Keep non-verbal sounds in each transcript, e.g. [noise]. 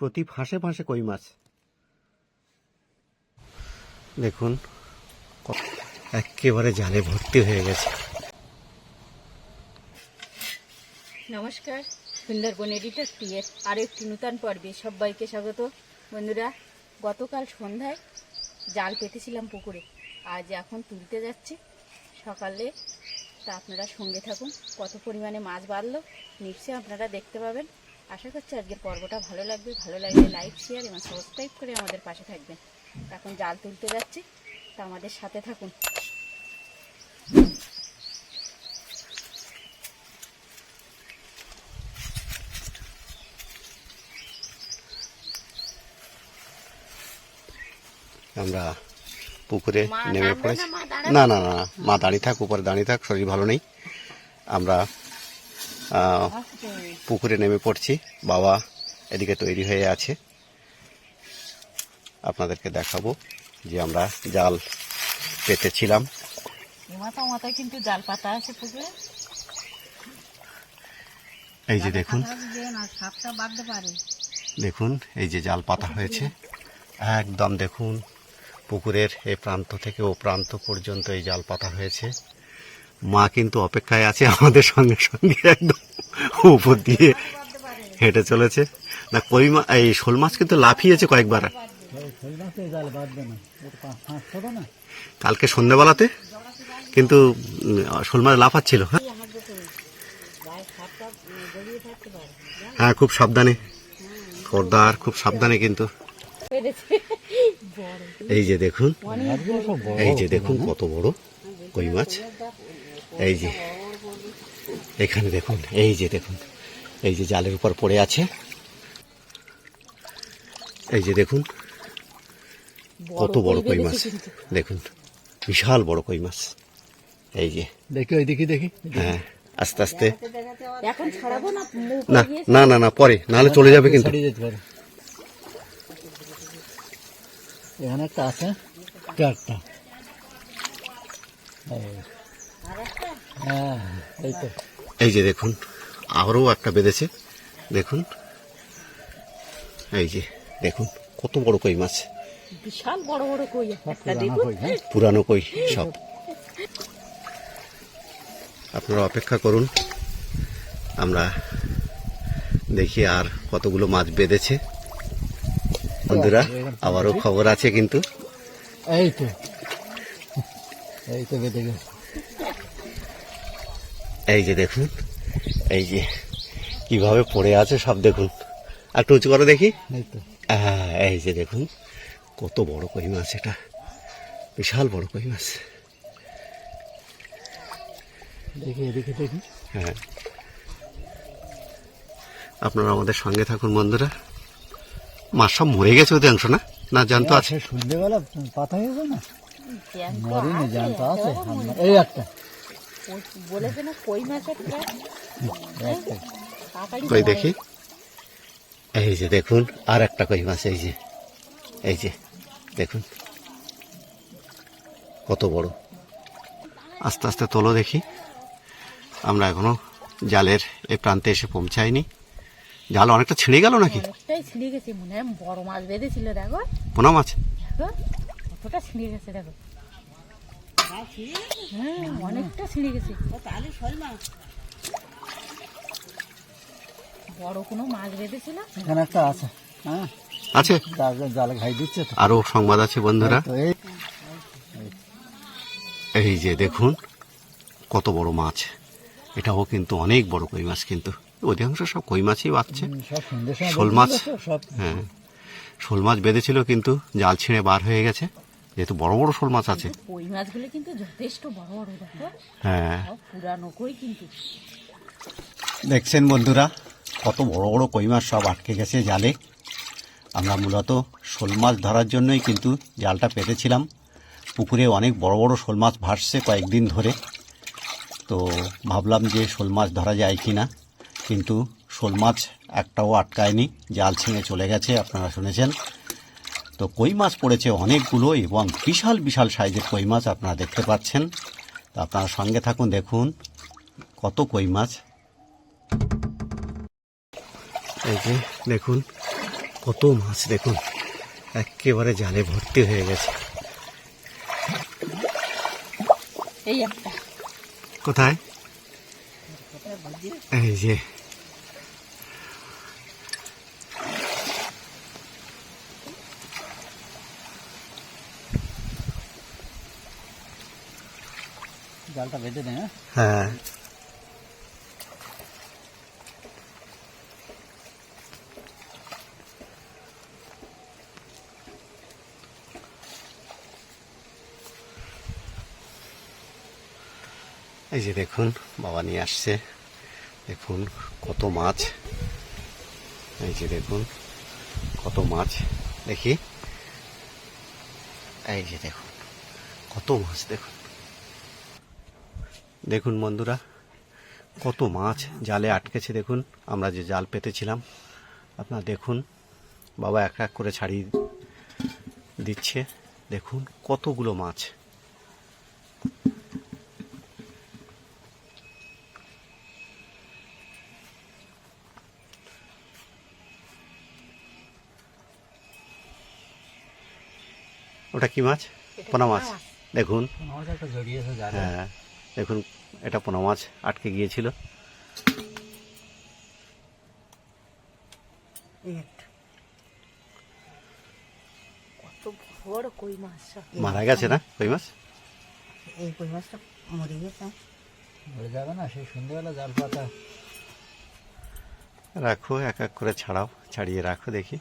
প্রতি ফাঁসে ফাঁসে কই মাছ? দেখুন, একেবারে জালে ভর্তি হয়ে গেছে। নমস্কার, সুন্দরবন এডিটর টিয়ের আরও একটি নূতন পর্বে সবাইকে স্বাগত। বন্ধুরা, গতকাল সন্ধ্যায় জাল পেতেছিলাম পুকুরে। আজ এখন তুলতে যাচ্ছি। সকালে তা আপনারা সঙ্গে থাকুন। কত পরিমাণে মাছ বাড়লো, নিশ্চয়ই আপনারা দেখতে পাবেন। আশা করছি আজকের পর্বটা ভালো লাগবে ভালো লাগলে লাইক শেয়ার এবং সাবস্ক্রাইব করে আমাদের পাশে থাকবেন। এখন জাল তুলতে যাচ্ছি তা আমাদের সাথে থাকুন। আমরা পুকুরে নেমে পড়েছি। না, না না মা দাঁড়িয়ে থাক উপরে দাঁড়িয়ে থাক শরীর ভালো নেই। আমরা পুকুরে নেমে পড়ছি। বাবা এদিকে তৈরি হয়ে আছে। আপনাদেরকে দেখাবো যে আমরা জাল পেতেছিলাম। মাথায় কিন্তু জাল পাতা আছে পুকুরে। এই যে দেখুন। দেখুন এই যে জাল পাতা হয়েছে। একদম দেখুন পুকুরের এই প্রান্ত থেকে ও প্রান্ত পর্যন্ত এই জাল পাতা হয়েছে। মা কিন্তু অপেক্ষায় আছে আমাদের সঙ্গে সঙ্গে একদম উপর দিয়ে হেঁটে চলেছে। না কই মা এই শোল মাছ কিন্তু লাফিয়েছে কয়েকবার। কালকে সন্ধ্যেবেলাতে কিন্তু শোল মাছ লাফাচ্ছিল হ্যাঁ? হ্যাঁ খুব সাবধানে। খোরদার খুব সাবধানে কিন্তু। এই যে দেখুন এই যে দেখুন কত বড়। কই মাছ? এই যে এখানে দেখুন এই যে দেখুন এই যে জালের উপর পড়ে আছে। এই যে দেখুন কত বড় কই মাছ দেখুন বিশাল বড় কই মাছ। এই যে দেখি ওই দেখি দেখি। হ্যাঁ আস্তে আস্তে। না? না না না না পরে নাহলে চলে যাবে কিন্তু। এখানে একটা আছে চারটা এই। হ্যাঁ এই যে দেখুন আরও একটা বেঁধেছে। দেখুন এই যে দেখুন কত বড় কই মাছ। বিশাল বড় বড় কই পুরানো কই, হ্যাঁ? পুরানো কই সব। আপনারা অপেক্ষা করুন আমরা দেখি আর কতগুলো মাছ বেঁধেছে। বন্ধুরা আবারও খবর আছে কিন্তু। এই তো। এই তো বেঁধে গেছে এই যে দেখুন এই যে কীভাবে পড়ে আছে সব দেখুন। একটু উঁচু করে দেখি। তো। হ্যাঁ এই যে দেখুন কত বড় কই মাছ এটা। বিশাল বড় কই মাছ। দেখি এদিকে দেখি। হ্যাঁ। আপনারা আমাদের সঙ্গে থাকুন বন্ধুরা। মাছ সব মরে গেছে অধিকাংশ না? না জানতো আছে। সন্ধ্যেবেলা পাতা হয়েছে না? জ্যান্ত মরিনি আছে, আছে এই একটা। কই- বলেছে না কই মাছের একটা কই দেখি। এই যে দেখুন আর একটা কই মাছ এই যে এই যে দেখুন। কত বড়। আস্তে আস্তে তোলো দেখি। আমরা এখনও জালের এই প্রান্তে এসে পৌঁছাইনি। জাল অনেকটা ছিঁড়ে গেল নাকি? ছিঁড়ে গেছে মনে হয় বড় মাছ বেঁধেছিল দেখো। পোনা মাছ? কতটা ছিঁড়ে গেছে দেখো। হ্যাঁ অনেকটা ছিঁড়ে গেছে। বড় কোনো মাছ বেঁধেছিল এখানে একটা আছে হ্যাঁ? আছে? জালে- ঘাই দিচ্ছে তো। আরও সংবাদ আছে বন্ধুরা। এই যে দেখুন কত বড় মাছ। এটাও কিন্তু অনেক বড় কই মাছ কিন্তু। অধিকাংশ সব কই মাছই বাচ্ছে শোল মাছ সব হ্যাঁ। শোল মাছ বেঁধেছিল কিন্তু জাল ছিঁড়ে বার হয়ে গেছে। যেহেতু বড় বড় শোল মাছ আছে। কই মাছগুলো কিন্তু যথেষ্ট বড় বড় দেখো হ্যাঁ। পুরানো কই কিন্তু। দেখছেন বন্ধুরা কত বড় বড় কই মাছ সব আটকে গেছে জালে। আমরা মূলত শোল মাছ ধরার জন্যই কিন্তু জালটা পেতেছিলাম পুকুরে অনেক বড় বড় শোল মাছ ভাসছে কয়েকদিন ধরে। তো ভাবলাম যে শোল মাছ ধরা যায় কি না কিন্তু শোল মাছ একটাও আটকায়নি জাল ছিঁড়ে চলে গেছে আপনারা শুনেছেন। তো কই মাছ পড়েছে অনেকগুলো এবং বিশাল বিশাল সাইজের কই মাছ আপনারা দেখতে পাচ্ছেন। তো আপনারা সঙ্গে থাকুন দেখুন কত কই মাছ। এই যে দেখুন কত মাছ দেখুন একেবারে জালে ভর্তি হয়ে গেছে। এই একটা। কোথায়? এই যে জালটা বেঁধে দেয় হ্যাঁ? হ্যাঁ। এই যে দেখুন, বাবা নিয়ে আসছে। দেখুন কত মাছ। এই যে দেখুন, কত মাছ। দেখি। এই যে দেখুন, কত মাছ দেখুন। দেখুন বন্ধুরা কত মাছ জালে আটকেছে দেখুন। আমরা যে জাল পেতেছিলাম আপনারা দেখুন বাবা এক এক করে ছাড়িয়ে দিচ্ছে। দেখুন কতগুলো মাছ। ওটা কি মাছ? পোনা মাছ। দেখুন। হ্যাঁ দেখুন এটা পোনা মাছ আটকে গিয়েছিল। কত বড় কই মাছ মারা গেছে না কই মাছ? এই কই মাছটা মরে গেছে। মরে যাবে না সেই সন্ধ্যেবেলা জাল পাতা। রাখো এক এক করে ছাড়াও ছাড়িয়ে রাখো দেখি।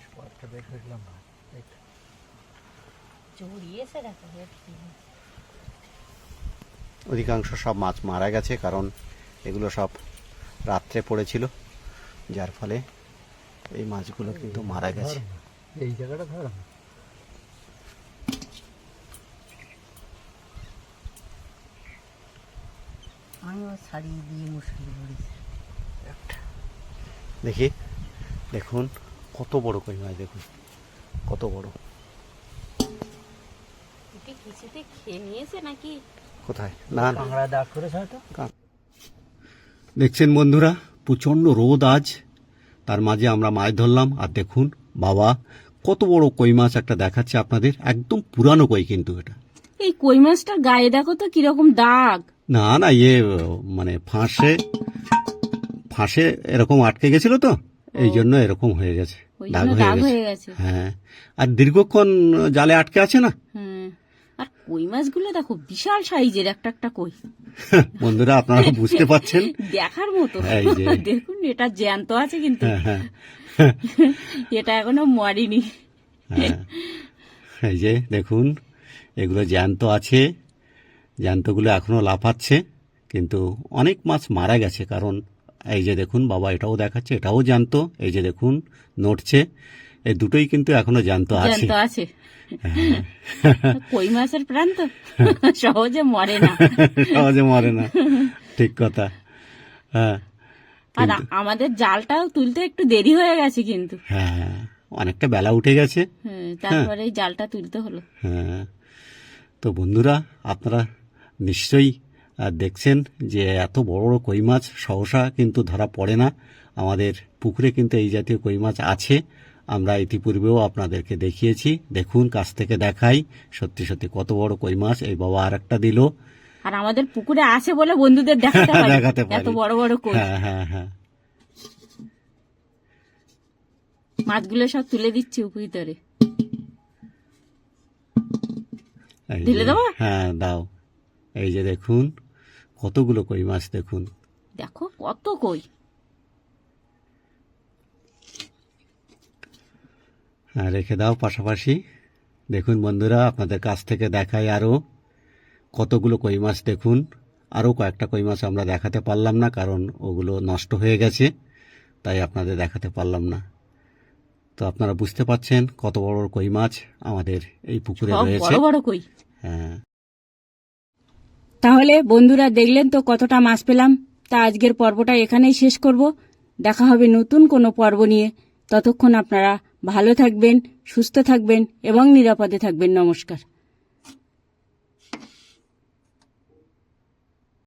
বেশ কয়েকটা বের না জড়িয়েছে দেখো অধিকাংশ সব মাছ মারা গেছে কারণ এগুলো সব রাত্রে পড়েছিল যার ফলে এই মাছগুলো কিন্তু মারা গেছে না। এই জায়গাটা ধর না। আমিও ছাড়িয়ে দিয়ে মুশকিল দেখি দেখুন কত বড় কই মাছ দেখুন। কত বড়। কিছুতে খেয়ে নিয়েছে নাকি? কোথায়? না না। কাঁকড়া দাগ করেছে হয়তো। দেখছেন বন্ধুরা প্রচণ্ড রোদ আজ। তার মাঝে আমরা মাছ ধরলাম আর দেখুন বাবা কত বড় কই মাছ একটা দেখাচ্ছে আপনাদের। একদম পুরানো কই কিন্তু এটা। এই কই মাছটার গায়ে দেখো তো কীরকম দাগ। না না ইয়ে মানে ফাঁসে ফাঁসে এরকম আটকে গেছিল তো এই জন্য এরকম হয়ে গেছে। দাগ হয়ে গেছে। গেছে। হ্যাঁ। আর দীর্ঘক্ষণ জালে আটকে আছে না? হ্যাঁ। আর কই মাছগুলো দেখো বিশাল সাইজের একটা একটা কই। [laughs] বন্ধুরা আপনারা বুঝতে পাচ্ছেন [laughs] দেখার মতো। [laughs] দেখুন এটা জ্যান্ত আছে কিন্তু। হ্যাঁ হ্যাঁ। এটা এখনও মরেনি। হ্যাঁ। এই যে দেখুন এগুলো জ্যান্ত আছে। জ্যান্তগুলো এখনও লাফাচ্ছে কিন্তু অনেক মাছ মারা গেছে কারণ এই যে দেখুন বাবা এটাও দেখাচ্ছে এটাও জানতো এই যে দেখুন নড়ছে। এই দুটোই কিন্তু এখনও জানতো আছে। আছে। হ্যাঁ। কই মাছের প্রাণ তো? [laughs] সহজে মরে না। সহজে মরে না। ঠিক কথা। হ্যাঁ আর আমাদের জালটাও তুলতে একটু দেরি হয়ে গেছে কিন্তু। হ্যাঁ অনেকটা বেলা উঠে গেছে। হ্যাঁ, তারপরে এই জালটা তুলতে হলো। হ্যাঁ। তো বন্ধুরা আপনারা নিশ্চয়ই আহ, দেখছেন যে এত বড় বড় কই মাছ সহসা কিন্তু ধরা পড়ে না। আমাদের পুকুরে কিন্তু এই জাতীয় কই মাছ আছে। আমরা ইতিপূর্বেও আপনাদেরকে দেখিয়েছি। দেখুন কাছ থেকে দেখাই। সত্যি সত্যি কত বড় কই মাছ এই বাবা আর একটা দিল। আর আমাদের পুকুরে আছে বলে বন্ধুদের দেখাতে [laughs] পারি দেখাতে এত বড় বড় কই। হ্যাঁ হ্যাঁ হ্যাঁ। মাছগুলো সব তুলে দিচ্ছি উপর ধরে এই ঢেলে দেবো? হ্যাঁ দাও। এই যে দেখুন কতগুলো কই মাছ দেখুন? দেখো কত কই? হ্যাঁ রেখে দাও পাশাপাশি। দেখুন বন্ধুরা আপনাদের কাছ থেকে দেখাই আরও কতগুলো কই মাছ দেখুন। আরও কয়েকটা কই মাছ আমরা দেখাতে পারলাম না কারণ ওগুলো নষ্ট হয়ে গেছে তাই আপনাদের দেখাতে পারলাম না। তো আপনারা বুঝতে পাচ্ছেন কত বড় বড় কই মাছ আমাদের এই পুকুরে রয়েছে। বড় বড় কই? হ্যাঁ। তাহলে বন্ধুরা দেখলেন তো কতটা মাছ পেলাম। তা আজকের পর্বটা এখানেই শেষ করব। দেখা হবে নতুন কোনো পর্ব নিয়ে। ততক্ষণ আপনারা ভালো থাকবেন, সুস্থ থাকবেন এবং নিরাপদে থাকবেন। নমস্কার।